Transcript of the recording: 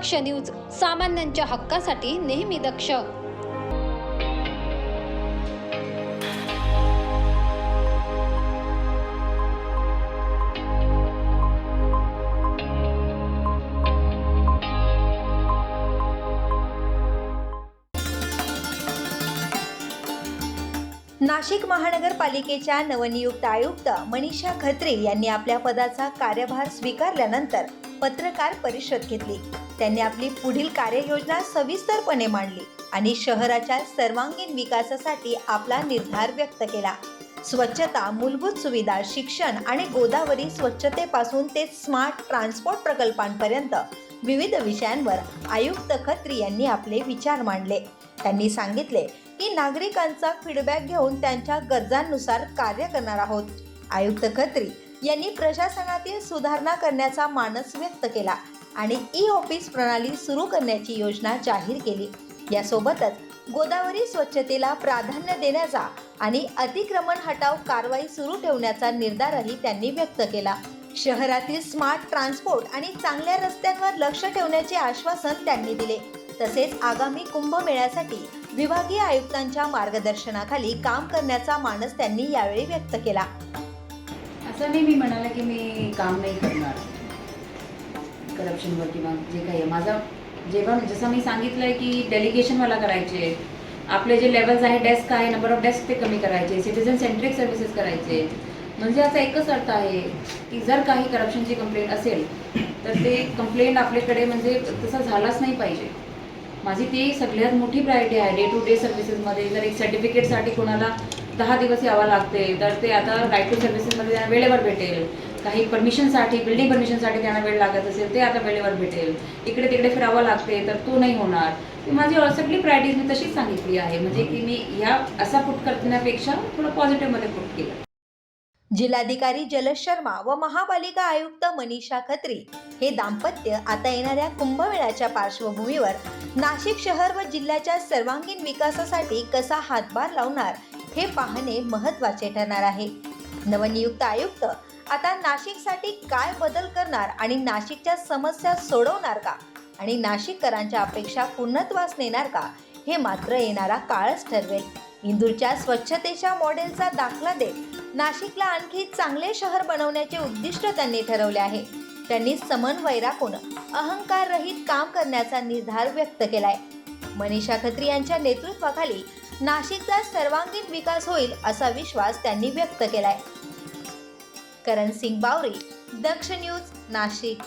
दक्ष news सामान्यांच्या हक्कासाठी नेहमी दक्ष. नाशिक महानगरपालिकेच्या नवनियुक्त आयुक्त मनीषा खत्रे यांनी आपल्या पदाचा कार्यभार स्वीकारल्यानंतर पत्रकार परिषद घेतली. त्यांनी आपली पुढील कार्ययोजना सविस्तरपणे मांडली आणि शहराच्या सर्वांगीण विकासासाठी आपला निर्धार व्यक्त केला. स्वच्छता मूलभूत सुविधा शिक्षण आणि गोदावरी स्वच्छतेपासून ते स्मार्ट ट्रान्सपोर्ट प्रकल्पांपर्यंत विविध विषयांवर आयुक्त खत्री यांनी आपले विचार मांडले. त्यांनी सांगितले की नागरिकांचा फीडबॅक घेऊन त्यांच्या गरजांनुसार कार्य करणार आहोत. आयुक्त खत्री यांनी प्रशासनातील सुधारणा करण्याचा मानस व्यक्त केला आणि ई ऑफिस प्रणाली सुरू करण्याची योजना जाहीर केली. यासोबतच गोदावरी स्वच्छतेला प्राधान्य देण्याचा आणि अतिक्रमण हटाव कारवाई सुरू ठेवण्याचा निर्धारही त्यांनी व्यक्त केला. शहरातील स्मार्ट ट्रान्सपोर्ट आणि चांगल्या रस्त्यांवर लक्ष ठेवण्याचे आश्वासन त्यांनी दिले. तसेच आगामी कुंभमेळ्यासाठी विभागीय आयुक्तांच्या मार्गदर्शनाखाली काम करण्याचा मानस त्यांनी यावेळी व्यक्त केला. असं नाही मी म्हणाले की मी काम नाही करणार. करप्शनवर किंवा जे काही आहे. माझा जेव्हा जसं मी सांगितलं आहे की डेलिगेशन मला करायचे. आपले जे लेवल्स आहे डेस्क आहे नंबर ऑफ डेस्क ते कमी करायचे. सिटिझन सेंट्रिक सर्व्हिसेस करायचे. म्हणजे असा एकच अर्थ आहे की जर काही करप्शनची कंप्लेंट असेल तर ते कंप्लेंट आपल्याकडे म्हणजे तसा झालाच नाही पाहिजे. माझी ती सगळ्यात मोठी प्रायोरिटी आहे. डे टू डे सर्व्हिसेसमध्ये जर एक सर्टिफिकेटसाठी कोणाला दहा दिवस यावं लागते तर ते आता राईट टू सर्व्हिसेसमध्ये त्यांना वेळेवर भेटेल. काही परमिशनसाठी बिल्डिंग परमिशनसाठी त्यांना वेळ लागत असेल ते आता वेळेवर भेटेल. इकडे तिकडे फिरावं लागते तर तो नाही होणार. ती माझी सगळी प्रायोरिटीज मी तशीच सांगितली आहे. म्हणजे की मी ह्या असा पुट करण्यापेक्षा थोडं पॉझिटिव्हमध्ये पुट केलं. जिल्हाधिकारी जलज शर्मा व महापालिका आयुक्त मनीषा खत्री हे दाम्पत्य आता येणाऱ्या कुंभमेळ्याच्या पार्श्वभूमीवर नाशिक शहर व जिल्ह्याच्या सर्वांगीण विकासासाठी कसा हातभार लावणार हे पाहणे महत्त्वाचे ठरणार आहे. नवनियुक्त आयुक्त आता नाशिकसाठी काय बदल करणार आणि नाशिकच्या समस्या सोडवणार का? आणि नाशिककरांच्या अपेक्षा पूर्णत्वास नेणार का? हे मात्र येणारा काळच ठरवेल. इंदूरच्या स्वच्छतेच्या मॉडेलचा दाखला देत नाशिकला आणखी चांगले शहर बनवण्याचे उद्दिष्ट त्यांनी ठरवले आहे. त्यांनी समन्वय राखून अहंकार रहित काम करण्याचा निर्धार व्यक्त केलाय. मनीषा खत्री यांच्या नेतृत्वाखाली नाशिकचा सर्वांगीण विकास होईल असा विश्वास त्यांनी व्यक्त केलाय. करण सिंग बावरी दक्ष न्यूज नाशिक.